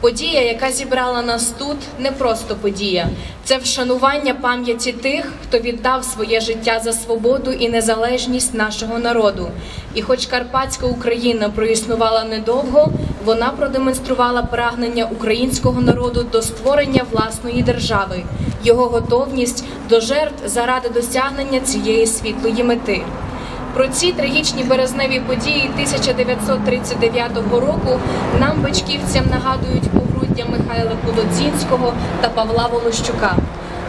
Подія, яка зібрала нас тут, не просто подія. Це вшанування пам'яті тих, хто віддав своє життя за свободу і незалежність нашого народу. І хоч Карпатська Україна проіснувала недовго, вона продемонструвала прагнення українського народу до створення власної держави, його готовність до жертв заради досягнення цієї світлої мети. Про ці трагічні березневі події 1939 року нам, бичківцям, нагадують погруддя Михайла Колодзінського та Павла Волощука.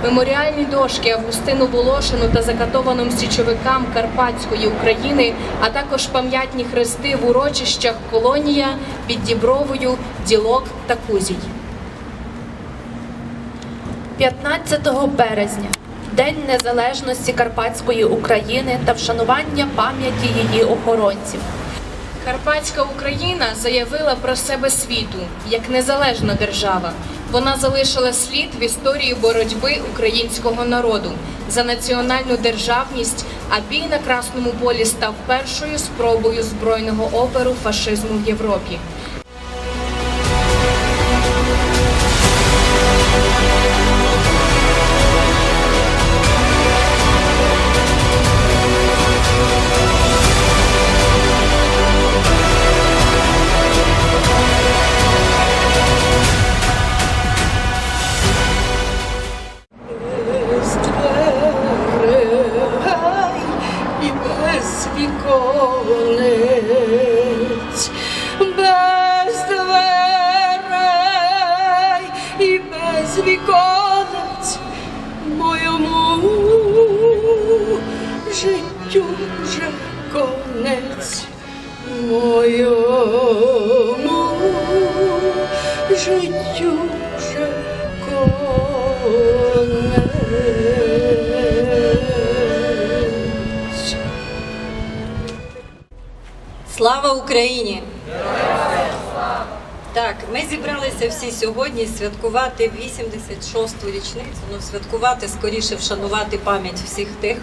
Меморіальні дошки Августину Волошину та закатованим січовикам Карпатської України, а також пам'ятні хрести в урочищах Колонія під Дібровою, Ділок та Кузій. 15 березня День Незалежності Карпатської України та вшанування пам'яті її охоронців. Карпатська Україна заявила про себе світу як незалежна держава. Вона залишила слід в історії боротьби українського народу за національну державність, а бій на Красному полі став першою спробою збройного оперу фашизму в Європі. Віконець моєму життю вже конець, моєму життю вже конець. Слава Україні! Так, ми зібралися всі сьогодні святкувати 86-ту річницю, ну святкувати, скоріше вшанувати пам'ять всіх тих,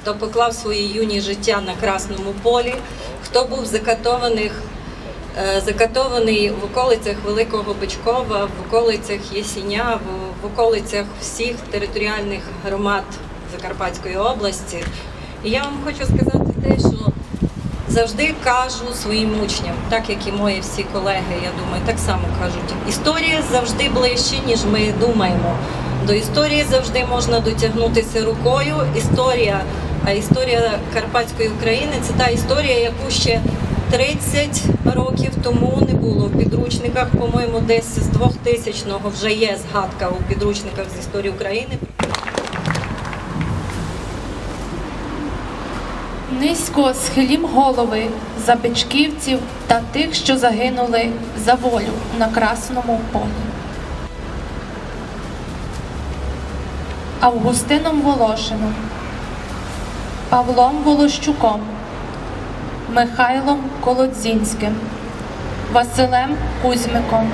хто поклав свої юні життя на Красному полі, хто був закатованих, е, закатований в околицях Великого Бичкова, в околицях Єсіня, в, околицях всіх територіальних громад Закарпатської області. І я вам хочу сказати те, що Завжди кажу своїм учням, так як і мої всі колеги, я думаю, так само кажуть. Історія завжди ближче, ніж ми думаємо. До історії завжди можна дотягнутися рукою. Історія, а історія Карпатської України це та історія, яку ще 30 років тому не було в підручниках. По-моєму, десь з 2000-го вже є згадка у підручниках з історії України. Низько схилім голови за бичківців та тих, що загинули за волю на Красному полі. Августином Волошином, Павлом Волощуком, Михайлом Колодзінським, Василем Кузьмиком,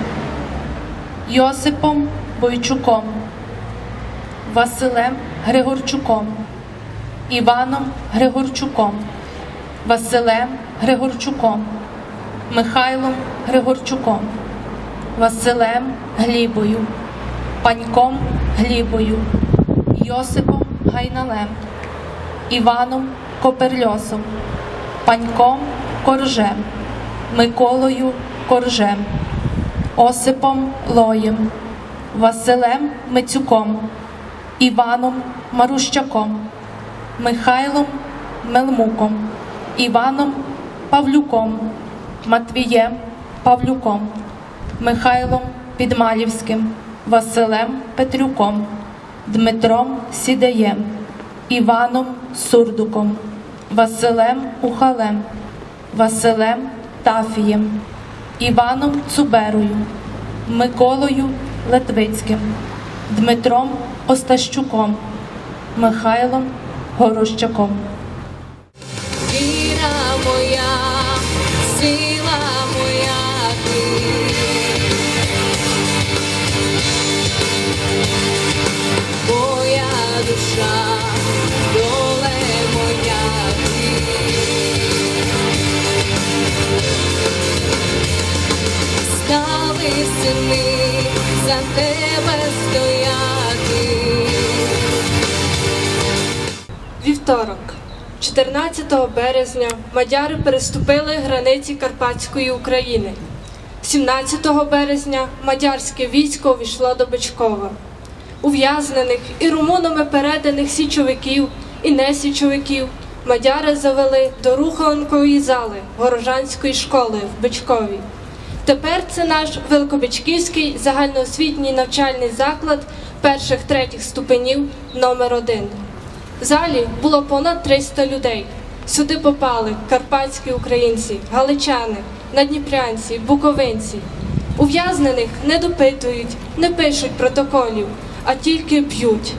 Йосипом Бойчуком, Василем Григорчуком. Іваном Григорчуком, Василем Григорчуком, Михайлом Григорчуком, Василем Глібою, Паньком Глібою, Йосипом Гайналем, Іваном Коперльосом, Паньком Коржем, Миколою Коржем, Осипом Лоєм, Василем Мицюком, Іваном Марущаком. Михайлом Мелмуком, Іваном Павлюком, Матвієм Павлюком, Михайлом Підмалівським, Василем Петрюком, Дмитром Сідеєм, Іваном Сурдуком, Василем Ухалем, Василем Тафієм, Іваном Цуберою, Миколою Литвицьким, Дмитром Остащуком, Михайлом Горощаком. Віра моя, сила моя. Моя душа, доле моя. Стали сини Вівторок, 14 березня, мадяри переступили границі Карпатської України. 17 березня мадярське військо увійшло до Бичкова. Ув'язнених і румунами переданих січовиків і несічовиків мадяри завели до руханкової зали Горожанської школи в Бичкові. Тепер це наш Великобичківський загальноосвітній навчальний заклад перших третіх ступенів номер 1 В залі було понад 300 людей. Сюди попали карпатські українці, галичани, надніпрянці, буковинці. Ув'язнених не допитують, не пишуть протоколів, а тільки б'ють.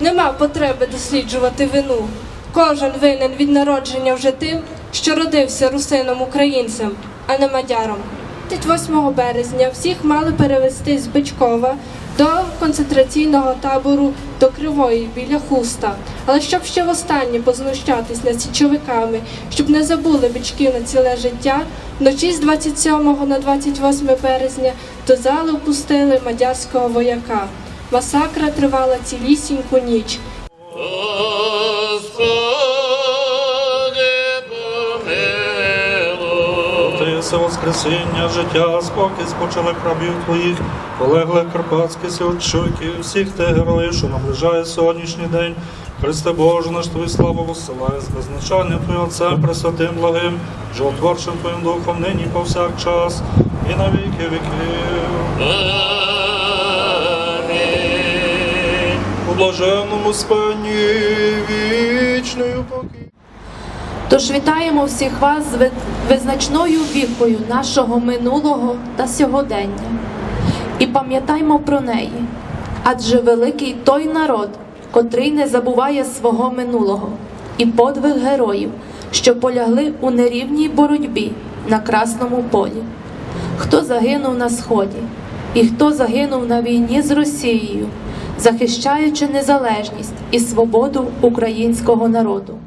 Нема потреби досліджувати вину. Кожен винен від народження вже тим, що родився русином українцем, а не мадяром. 28 березня всіх мали перевести з Бичкова до концентраційного табору до Кривої біля Хуста. Але щоб ще востаннє познущатись над січовиками, щоб не забули бичків на ціле життя, вночі з 27 на 28 березня до зали впустили мадярського вояка. Масакра тривала цілісіньку ніч. Ти все воскресіння, життя, спокій спочили рабів твоїх, полеглих карпатських сілчуйків, всіх тих героїв, що наближає сьогоднішній день. Христе Боже, наш Твою славу висилає з визначанням Твоїм Отцем Пресвятим благим, животворчим Твоїм Духом, нині повсякчас, і на віки віків. У блаженному спанні вічною покій. Тож вітаємо всіх вас з визначною вікою нашого минулого та сьогодення. І пам'ятаймо про неї, адже великий той народ, котрий не забуває свого минулого, і подвиг героїв, що полягли у нерівній боротьбі на Красному полі. Хто загинув на сході, і хто загинув на війні з Росією, захищаючи незалежність і свободу українського народу.